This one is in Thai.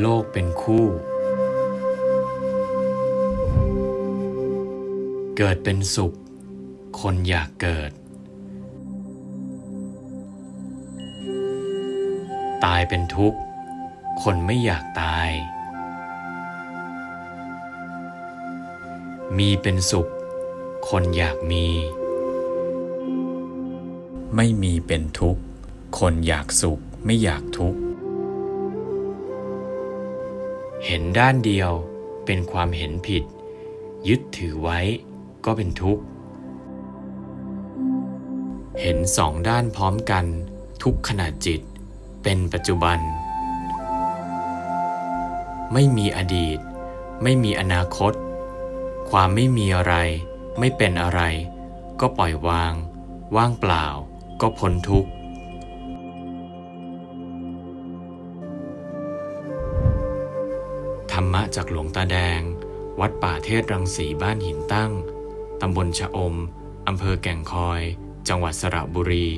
โลกเป็นคู่ เกิดเป็นสุข คนอยากเกิด ตายเป็นทุกข์ คนไม่อยากตาย มีเป็นสุข คนอยากมี ไม่มีเป็นทุกข์ คนอยากสุขไม่อยากทุกข์ เห็นด้านเดียวเป็นความเห็นผิด ยึดถือไว้ก็เป็นทุกข์ เห็นสองด้านพร้อมกัน ทุกขณะจิต เป็นปัจจุบัน ไม่มีอดีต ไม่มีอนาคต ความไม่มีอะไร ไม่เป็นอะไร ก็ปล่อยวาง ว่างเปล่า ก็พ้นทุกข์ ธรรมะจากหลวงตาแดง วัดป่าเทศรังสีบ้านหินตั้ง ตำบลชะอม อำเภอแก่งคอย จังหวัดสระบุรี